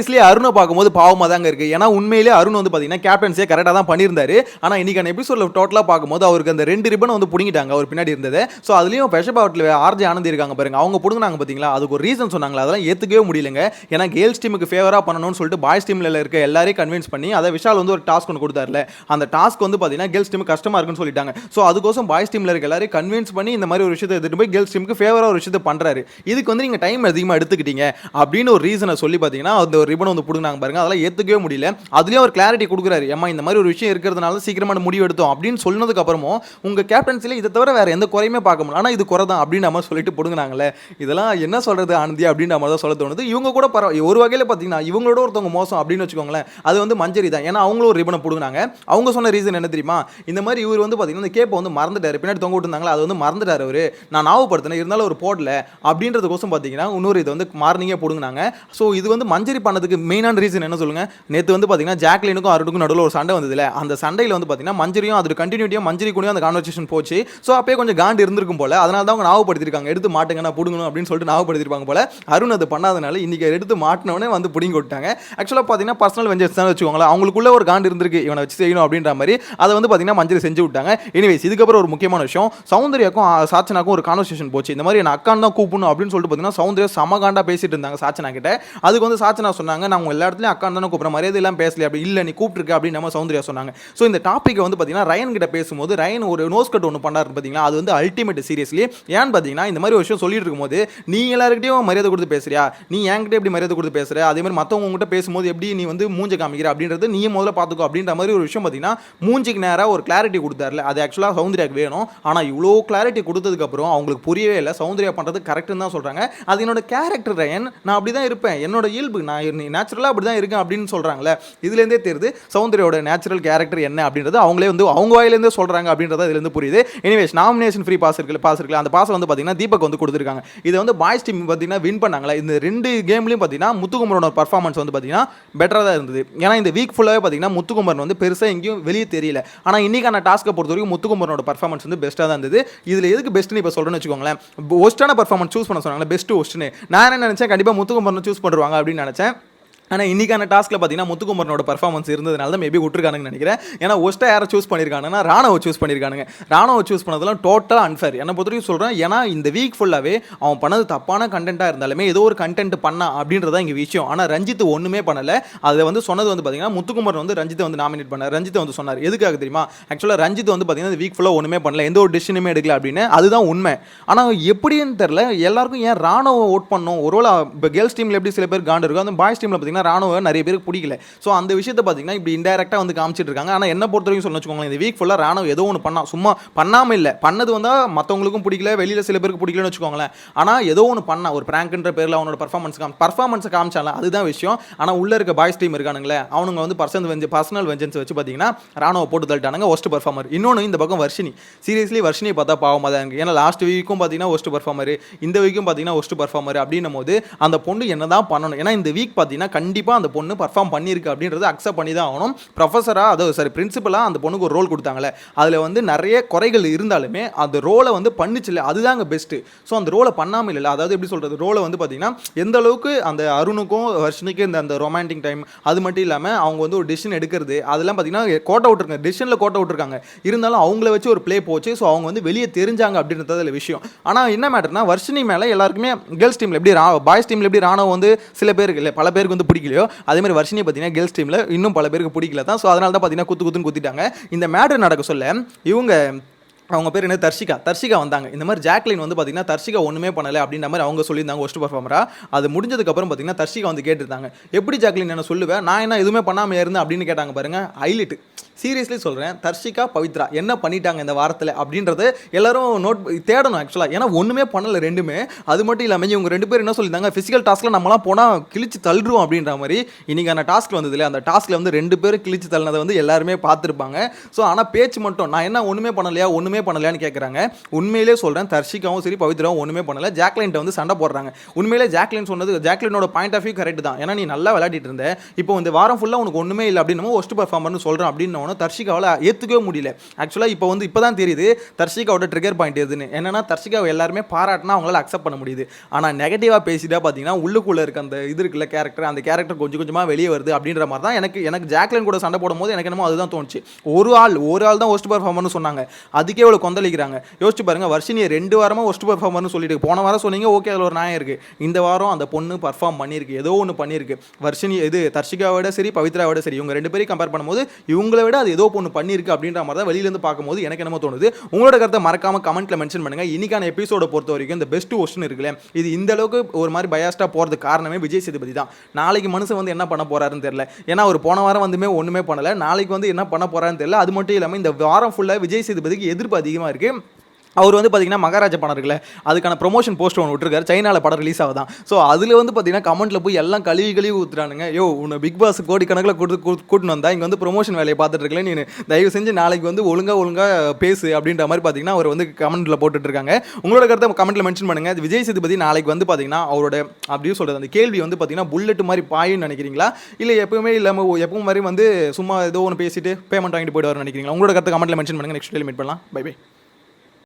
Seriously அருணை பார்க்கும்போது பாவமாக தாங்க இருக்குது ஏன்னா உண்மையிலே அருண் வந்து பார்த்தீங்கன்னா கேப்டன்ஸே கரெக்டாக தான் பண்ணியிருந்தாரு. ஆனால் இன்னைக்கான எபிசோடில் டோட்டலாக பார்க்கும்போது அவருக்கு அந்த ரெண்டு ரிப்பன் வந்து பிடிங்கிட்டாங்க. அவர் பின்னாடி இருந்தது. ஸோ அதுலேயும் பெஷபாவட்டில் ஆர்ஜி ஆனந்தி இருக்காங்க பாருங்க. அவங்க பிடுங்கினாங்க பார்த்தீங்களா அதுக்கு ஒரு ரீசன் சொன்னாங்களா. அதெல்லாம் ஏற்றுக்கவே முடியலங்க. ஏன்னா கேர்ள்ஸ் டீமுக்கு ஃபேவராக பண்ணணும்னு சொல்லிட்டு பாய்ஸ் டீமில் இருக்க எல்லாரையும் கன்வின்ஸ் பண்ணி அதை விஷால் வந்து ஒரு டாஸ்க் ஒன்று கொடுத்தாருல. அந்த டாஸ்க் வந்து பார்த்தீங்கன்னா கேர்ள்ஸ் டீமுக்கு கஷ்டமாக இருக்குன்னு சொல்லிட்டாங்க. ஸோ அதுக்கோசம் பாய்ஸ் டீமில் இருக்க எல்லாரையும் கன்வின்ஸ் பண்ணி இந்த மாதிரி ஒரு விஷயத்தை எடுத்துகிட்டு போய் கேர்ள்ஸ் டீமுக்கு ஃபேவராக ஒரு விஷயத்தை பண்ணுறாரு இதுக்கு வந்து நீங்கள் டைம் அதிகமாக எடுத்துக்கிட்டீங்க. அப்படின்னு ஒரு ரீசனை சொல்லி பார்த்தீங்கன்னா அந்த ஒரு ரிபன் வந்து பிடுங்கினாங்க பாருங்க. அதெல்லாம் ஏற்றுக்கவே முடியல. அதுலேயும் ஒரு கிளாரிட்டி கொடுக்குறாரு. ஏமா இந்த மாதிரி ஒரு விஷயம் இருக்கிறதுனால சீக்கிரமான முடிவு எடுத்தோம் அப்படின்னு சொன்னதுக்கு அப்புறமும் உங்கள் கேப்டன்சியில் இதை தவிர வேற எந்த குறையுமே பார்க்க முடியல. ஆனால் இது குறை தான் அப்படின்னு நம்ம சொல்லிட்டு பிடுங்கினாங்களே இதெல்லாம் என்ன சொல்றது ஆனந்தி அப்படின்னு மாதிரி தான் சொல்ல தோணுது. இவங்க கூட பரவ ஒரு வகையில் பார்த்தீங்கன்னா இவங்களோட ஒருத்தவங்க மோசம் அப்படின்னு வச்சுக்கோங்களேன் அது வந்து மஞ்சரி தான். ஏன்னா அவங்களும் ஒரு ரிப்பனை பிடுங்கினாங்க. அவங்க சொன்ன ரீசன் என்ன தெரியுமா? இந்த மாதிரி இவர் வந்து பார்த்தீங்கன்னா இந்த கேப்பை வந்து மறந்துட்டார். பின்னாடி தொங்க விட்டுருந்தாங்களா அது வந்து மறந்துட்டார் அவர். நான் ஞாபகப்படுத்தினேன் இருந்தாலும் ஒரு போடல. அப்படின்றதுக்கோசம் பார்த்தீங்கன்னா இன்னொரு இது வந்து மார்னிங்கே பிடுங்கினாங்க. ஸோ இது வந்து மஞ்சரி பண்ண பண்ணதுக்கு மெயினான ரீசன் என்ன சொல்லுங்கள் நேற்று வந்து பார்த்தீங்கன்னா ஜாக்லினுக்கும் அருணுக்கும் நடுவில் ஒரு சண்டை வந்ததில்ல அந்த சண்டையில் வந்து பார்த்தீங்கன்னா மஞ்சரியும் அது கண்டினியூட்டியாக மஞ்சரி கூடயும் அந்த கான்வர்சேஷன் போச்சு. ஸோ அப்பயே கொஞ்சம் காண்டு இருந்திருக்கும் போல. அதனால தான் அவங்க ஞாபகப்படுத்திருக்காங்க. எடுத்து மாட்டுங்க நான் பிடுங்கணும் அப்படின்னு சொல்லிட்டு ஞாபகப்படுத்திருப்பாங்க போல. அருண் அது பண்ணாதனால இன்றைக்கி எடுத்து மாட்டினவனே வந்து பிடிங்கி விட்டாங்க. ஆக்சுவலாக பார்த்தீங்கன்னா பர்சனல் வெஞ்சர்ஸ் தான் வச்சுக்கோங்களேன். அவங்களுக்குள்ள ஒரு காண்டு இருந்திருக்கு. இவனை வச்சு செய்யணும் அப்படின்ற மாதிரி. அதை வந்து பார்த்தீங்கன்னா மஞ்சரி செஞ்சு விட்டாங்க. எனிவேஸ் இதுக்கப்புறம் ஒரு முக்கியமான விஷயம். சௌந்தர்யாக்கும் சாச்சனாக்கும் ஒரு கான்வர்சேஷன் போச்சு. இந்த மாதிரி என் அக்கான் தான் கூப்பிடணும் அப்படின்னு சொல்லிட்டு பார்த்தீங்கன்னா சௌந்தர்யா சமகாண்டா பேசிட்டு இருந்தாங்க சாச்சனா கிட்ட. அதுக்கு வந்து சாச்சனா சொன்னாங்க. நான் உங்கள் எல்லா இடத்துலையும் அக்கான் தானே கூப்பிட்ற மரியாதை எல்லாம் பேசல அப்படி. இல்லை நீ கூப்பிட்டுருக்க அப்படின்னு நம்ம சௌந்தர்யா சொன்னாங்க. ஸோ இந்த டாப்பிக்கை வந்து பார்த்தீங்கன்னா ரயன் கிட்ட பேசும்போது ரயன் ஒரு நோஸ் கட் ஒன்று பண்ணாரு பார்த்தீங்கன்னா அது வந்து அல்டிமேட் சீரியஸ்லி ஏன்னு பார்த்தீங்கன்னா இந்த மாதிரி ஒரு விஷயம் சொல்லிட்டு இருக்கும்போது நீ எல்லாருக்கிட்டையும் மரியாதை கொடுத்து பேசுறியா? நீ என்கிட்ட எப்படி மரியாதை கொடுத்து பேசுற? அதே மாதிரி மற்றவங்க உங்ககிட்ட பேசும்போது எப்படி நீ வந்து மூஞ்ச காமிக்கிற? அப்படின்றது நீ முதல்ல பார்த்துக்கோ அப்படின்ற மாதிரி ஒரு விஷயம் பார்த்தீங்கன்னா மூஞ்சிக்கு நேராக ஒரு கிளாரிட்டி கொடுத்தாருல. அது ஆக்சுவலாக சௌந்தர்யாக்கு வேணும். ஆனால் இவ்வளோ கிளாரிட்டி கொடுத்ததுக்கப்புறம் அவங்களுக்கு புரியவே இல்லை. சௌந்தர்யா பண்ணுறது கரெக்டுன்னு தான் சொல்கிறாங்க அது என்னோட கேரக்டர் ரயன். நான் அப்படி தான் இருப்பேன். என்னோட இயல்பு. நான் நேச்சுரலாக அப்படி தான் இருக்கேன் அப்படின்னு சொல்கிறாங்களே இதுலேருந்தே தெரியுது சௌந்தர்யோட நேச்சுரல் கேரக்டர் என்ன அப்படின்றது அவங்களே வந்து அவங்க வாயிலேருந்தே சொல்கிறாங்க அப்படின்றத இதுலேருந்து புரியுது. எனிவேஸ் நாமினேஷன் ஃப்ரீ பாஸ் இருக்குல்ல பாஸ் இருக்குல்ல அந்த பாஸ் வந்து பார்த்தீங்கன்னா தீபக் வந்து கொடுத்துருக்காங்க. இதை வந்து பாய்ஸ் டீம் பார்த்தீங்கன்னா வின் பண்ணாங்களே? இந்த ரெண்டு கேம்லையும் பார்த்தீங்கன்னா முத்துக்குமரோட பர்ஃபார்மன்ஸ் வந்து பார்த்தீங்கன்னா பெட்டராக தான் இருந்தது. ஏன்னா இந்த வீக் ஃபுல்லாகவே பார்த்தீங்கன்னா முத்துக்குமரன் வந்து பெருசாக எங்கேயும் வெளியே தெரியல. ஆனால் இன்னைக்கான டாஸ்க்கை பொறுத்த வரைக்கும் முத்துக்குமரனோட பர்ஃபார்மன்ஸ் வந்து பெஸ்ட்டாக தான் இருந்தது. இதில் எதுக்கு பெஸ்ட்னு இப்போ சொல்கிறேன்னு வச்சுக்கோங்களேன். ஒஸ்ட்டான பர்ஃபார்மன்ஸ் சூஸ் பண்ண சொன்னாங்களே பெஸ்ட்டு ஒஸ்ட்டுன்னு நான் என்ன நினச்சேன்? கண்டிப்பாக முத்துக்குமரன் சூஸ் பண்ணுவாங்க அப்படின்னு நினச்சேன். ஆனால் இன்னைக்கான டாஸ்க்கில் பார்த்தீங்கன்னா முத்துக்குமரனோட பர்ஃபார்மன்ஸ் இருந்ததுனால தான் மேபி விட்டுருக்கானுங்கன்னு நினைக்கிறேன். ஏன்னா ஒஸ்ட்டாக யாரை சூஸ் பண்ணியிருக்காங்கன்னா ராணுவ சூஸ் பண்ணியிருக்கானுங்க ராணுவ சூஸ் பண்ணதெல்லாம் டோட்டலாக அன்ஃபேர் என்னை பொறுத்தவரைக்கும் சொல்கிறேன் ஏன்னா இந்த வீக் ஃபுல்லாகவே அவன் பண்ணது தப்பான கண்டென்ட்டாக இருந்தாலுமே ஏதோ ஒரு கண்டென்ட் பண்ணா அப்படின்றத இங்கே விஷயம். ஆனால் ரஞ்சித் ஒன்றுமே பண்ணலை. அதை வந்து சொன்னது வந்து பார்த்தீங்கன்னா முத்துக்குமரன் வந்து ரஞ்சித்தை வந்து நாமினேட் பண்ணார். ரஞ்சித்தை வந்து சொன்னார். எதுக்காக தெரியுமா? ஆக்சுவலாக ரஞ்சித் வந்து பார்த்தீங்கன்னா இந்த வீக் ஃபுல்லாக ஒன்றுமே பண்ணல. எந்த ஒரு டிசிஷனுமே எடுக்கல அப்படின்னு. அதுதான் உண்மை. ஆனால் எப்படின்னு தெரில எல்லாருக்கும் ஏன் ராணுவ ஓட் பண்ணோம்? ஒருவேளை இப்போ கேர்ள்ஸ் டீமில் எப்படி சில பேர் காண்டு இருக்கும் அந்த பாய்ஸ் டீமில் பார்த்தீங்கன்னா ராணுவ நிறைய பேருக்கு பிடிக்கல. ஸோ அந்த விஷயத்தை பார்த்தீங்கன்னா இப்படி இன்டெரக்டாக வந்து காமிச்சிட்டு இருக்காங்க ஆனால் என்ன பொறுத்த வரைக்கும் சொல்ல வச்சுக்கோங்களேன் இந்த வீக் ஃபுல்லாக ராணுவ ஏதோ ஒன்று பண்ணா சும்மா பண்ணாமல் இல்லை. பண்ணது வந்தால் மற்றவங்களுக்கும் பிடிக்கல வெளியில் சில பேருக்கு பிடிக்கலன்னு வச்சுக்கோங்களேன். ஆனால் ஏதோ ஒன்று பண்ணா ஒரு பிராங்க்ன்ற பேரில் அவனோட பர்ஃபார்மன்ஸ் காம் பர்ஃபார்மன்ஸை காமிச்சால அதுதான் விஷயம். ஆனால் உள்ளே இருக்க பாய்ஸ் டீம் இருக்கானுங்களே அவனுங்க வந்து பர்சன் வெஞ்ச பர்சனல் வெஞ்சன்ஸ் வச்சு பார்த்தீங்கன்னா ராணுவ போட்டு தள்ளிட்டானுங்க ஒஸ்ட் பர்ஃபார்மர் இன்னொன்று இந்த பக்கம் வர்ஷினி. சீரியஸ்லி வர்ஷினி பார்த்தா பாவமாக தான் இருக்கு. ஏன்னா லாஸ்ட் வீக்கும் பார்த்தீங்கன்னா ஒஸ்ட் பர்ஃபார்மர் இந்த வீக்கும் பார்த்தீங்கன்னா ஒஸ்ட் பர்ஃபார்மர் அப்படின்னும் போது அந்த பொண்ணு என்ன தான் பண்ணணும். ஏன்னா இந்த வீக் பார்த்தீங்கன்னா கண்டிப்பாக கண்டிப்பாக அந்த பொண்ணு பர்ஃபார்ம் பண்ணியிருக்கு அப்படின்றத அக்செப்ட் பண்ணி தான் ஆகணும் ப்ரொஃபஸராக அதாவது சாரி பிரின்சிபலாக அந்த பொண்ணுக்கு ஒரு ரோல் கொடுத்தாங்களே அதில் வந்து நிறைய குறைகள் இருந்தாலுமே அந்த ரோலை வந்து பண்ணுச்சுல்ல அதுதாங்க பெஸ்ட்டு ஸோ அந்த ரோலை பண்ணாமல் இல்லை அதாவது எப்படி சொல்கிறது ரோலை வந்து பார்த்திங்கன்னா எந்த அளவுக்கு அந்த அருணுக்கும் வர்ஷினிக்கும் இந்த அந்த ரொமான்டிக் டைம் அது மட்டும் இல்லாமல் அவங்க வந்து ஒரு டிசிஷன் எடுக்கிறது அதெல்லாம் பார்த்தீங்கன்னா கோட்டை விட்டுருக்காங்க டிசிஷனில் கோட்டை விட்டுருக்காங்க இருந்தாலும் அவங்கள வச்சு ஒரு ப்ளே போச்சு ஸோ அவங்க வந்து வெளியே தெரிஞ்சாங்க அப்படின்றது அதில் விஷயம். ஆனால் என்ன மேட்டர்னா வர்ஷினி மேலே எல்லாருக்குமே கேர்ள்ஸ் டீமில் எப்படி ரா பாய்ஸ் டீமில் எப்படி ராணுவம் வந்து சில பேருக்கு இல்லை பல பேருக்கு வந்து பிடிக்கும். பிடிக்கலையோ அதே மாதிரி வர்ஷினி பார்த்தீங்கன்னா கேர்ள்ஸ் டீமில் இன்னும் பல பேருக்கு பிடிக்கல தான். ஸோ அதனால தான் பார்த்தீங்கன்னா குத்து குத்துன்னு குத்திட்டாங்க. இந்த மேட்ரு நடக்க சொல்ல இவங்க அவங்க பேர் என்ன தர்ஷிகா. தர்ஷிகா வந்தாங்க. இந்த மாதிரி ஜாக்லின் வந்து பார்த்தீங்கன்னா தர்ஷிகா ஒன்றுமே பண்ணலை அப்படின்ற மாதிரி அவங்க சொல்லியிருந்தாங்க ஒஸ்ட் பர்ஃபார்மராக அது முடிஞ்சதுக்கப்புறம் பார்த்தீங்கன்னா தர்ஷிகா வந்து கேட்டிருந்தாங்க. எப்படி ஜாக்லின் என்ன சொல்லுவேன் நான் என்ன எதுவுமே பண்ணாமல் இருந்தேன் அப்படின்னு கேட்டாங்க பாருங்க. ஹைலைட் சீரியஸ்லி சொல்கிறேன் தர்ஷிகா பவித்ரா என்ன பண்ணிட்டாங்க இந்த வாரத்தில் அப்படின்றது எல்லாரும் நோட் தேடணும் ஆக்சுவலாக ஏன்னா ஒன்றுமே பண்ணலை ரெண்டுமே. அது மட்டும் இல்லாமல் இவங்க ரெண்டு பேரும் என்ன சொல்லியிருந்தாங்க ஃபிசிக்கல் டாஸ்க்கில் நம்மலாம் போனால் கிழிச்சு தள்ளுருவோம் அப்படின்ற மாதிரி இன்றைக்கி அந்த டாஸ்க் வந்தது இல்லையா? அந்த டாஸ்க்கில் வந்து ரெண்டு பேரும் கிழிச்சு தள்ளினதை வந்து எல்லாருமே பார்த்துருப்பாங்க. ஸோ ஆனால் பேச்சு மட்டும் நான் என்ன ஒன்றுமே பண்ணலையா ஒன்றுமே பண்ணலையான்னு கேட்குறாங்க உண்மையிலே சொல்கிறேன் தர்ஷிகாவும் சரி பவித்ராவும் ஒன்றுமே பண்ணல. ஜாக்லைன்ட்ட வந்து சண்டை போடுறாங்க. உண்மையிலே ஜாக்லின் சொன்னது ஜாக்லினோட பாயிண்ட் ஆஃப் வியூ கரெக்ட் தான். ஏன்னா நீ நல்லா விளையாடிட்டு இருந்த. இப்போ இந்த வாரம் ஃபுல்லாக உனக்கு ஒன்றுமே இல்லை அப்படின்னு ஒஸ்ட் பர்ஃபார்மர்னு சொல்கிறேன் அப்படின்னு பண்ணாங்கன்னு தர்ஷிகாவால் ஏற்றுக்கவே முடியல. ஆக்சுவலாக இப்போ வந்து இப்போ தான் தெரியுது தர்ஷிகாவோட ட்ரிகர் பாயிண்ட் எதுன்னு. என்னன்னா தர்ஷிகாவை எல்லாருமே பாராட்டினா அவங்களால அக்செப்ட் பண்ண முடியுது. ஆனால் நெகட்டிவாக பேசிட்டா பார்த்தீங்கன்னா உள்ளுக்குள்ளே இருக்க அந்த இது இருக்குல்ல கேரக்டர் அந்த கேரக்டர் கொஞ்சம் கொஞ்சமாக வெளியே வருது அப்படின்ற மாதிரி தான் எனக்கு எனக்கு ஜாக்லின் கூட சண்டை போடும்போது எனக்கு என்னமோ அதுதான் தோணுச்சு. ஒரு ஆள் ஒரு ஆள் தான் ஒஸ்ட் பர்ஃபார்மர்னு சொன்னாங்க. அதுக்கே இவ்வளோ கொந்தளிக்கிறாங்க. யோசிச்சு பாருங்க வருஷினியை ரெண்டு வாரமாக ஒஸ்ட் பர்ஃபார்மர்னு சொல்லிட்டு போன வாரம் சொன்னீங்க ஓகே அதில் ஒரு நியாயம் இருக்குது இந்த வாரம் அந்த பொண்ணு பர்ஃபார்ம் பண்ணியிருக்கு. ஏதோ ஒன்று பண்ணியிருக்கு. வர்ஷினி இது தர்ஷிகாவோட சரி பவித்ராவோட சரி. இவங்க ரெண்டு பேரையும் கம்பேர் பண்ணும்போது இவங்களை விட அது ஏதோ ஒன்று பண்ணியிருக்கு அப்படின்ற மாதிரி தான் வெளியிலேருந்து பார்க்கும்போது எனக்கு என்னமோ தோணுது. உங்களோட கருத்தை மறக்காம கமெண்ட்ல மென்ஷன் பண்ணுங்க. இன்னைக்கான எபிசோட பொறுத்த வரைக்கும் இந்த பெஸ்ட் ஒஸ்ட்னு இருக்குல்ல இது இந்த அளவுக்கு ஒரு மாதிரி பயாஸ்டா போறது காரணமே விஜய் சேதுபதி தான். நாளைக்கு மனுஷன் வந்து என்ன பண்ண போறாருன்னு தெரியல. ஏன்னா ஒரு போன வாரம் வந்துமே ஒன்றுமே பண்ணலை. நாளைக்கு வந்து என்ன பண்ண போறாருன்னு தெரியல. அது மட்டும் இல்லாமல் இந்த வாரம் ஃபுல்லாக விஜய் சேதுபதிக்கு எதிர்ப்பு அதிகமாக இருக்கு. அவர் வந்து பார்த்தீங்கன்னா மகாராஜா படம் இருக்குல்ல அதுக்கான ப்ரொமோஷன் போஸ்ட் ஒன்று விட்டுருக்காரு. சைனாவில் படம் ரிலீஸ் ஆகுதான். ஸோ அதில் வந்து பார்த்தீங்கன்னா கமெண்ட்டில் போய் எல்லாம் கழுவி கழுவி ஊற்றுறானுங்க யோ உன்னை பிக் பாஸ் கோடி கணக்கில் கொடுத்து கூட்டின்னு வந்தா இங்கே வந்து ப்ரொமோஷன் வேலையை பார்த்துட்டு இருக்கல நீ தயவு செஞ்சு நாளைக்கு வந்து ஒழுங்காக ஒழுங்காக பேசு அப்படின்ற மாதிரி பார்த்தீங்கன்னா அவர் வந்து கமெண்ட்டில் போட்டுட்டு இருக்காங்க. உங்களோட கருத்தை கமெண்ட்டில் மென்ஷன் பண்ணுங்க. விஜய் சேதுபதி நாளைக்கு வந்து பார்த்தீங்கன்னா அவரோட அப்படியே சொல்கிறது அந்த கேள்வி வந்து பார்த்தீங்கன்னா புல்லட் மாதிரி பாயுன்னு நினைக்கிறீங்களா? இல்லை எப்பவுமே இல்லாமல் எப்பவும் மாதிரி வந்து சும்மா ஏதோ ஒன்று பேசிட்டு பேமெண்ட் வாங்கிட்டு போயிடுவார்னு நினைக்கிறீங்களா? உங்களோட கருத்தை கமெண்ட்டில் மென்ஷன் பண்ணுங்க. நெக்ஸ்ட் மீட் பண்ணலாம். Bye bye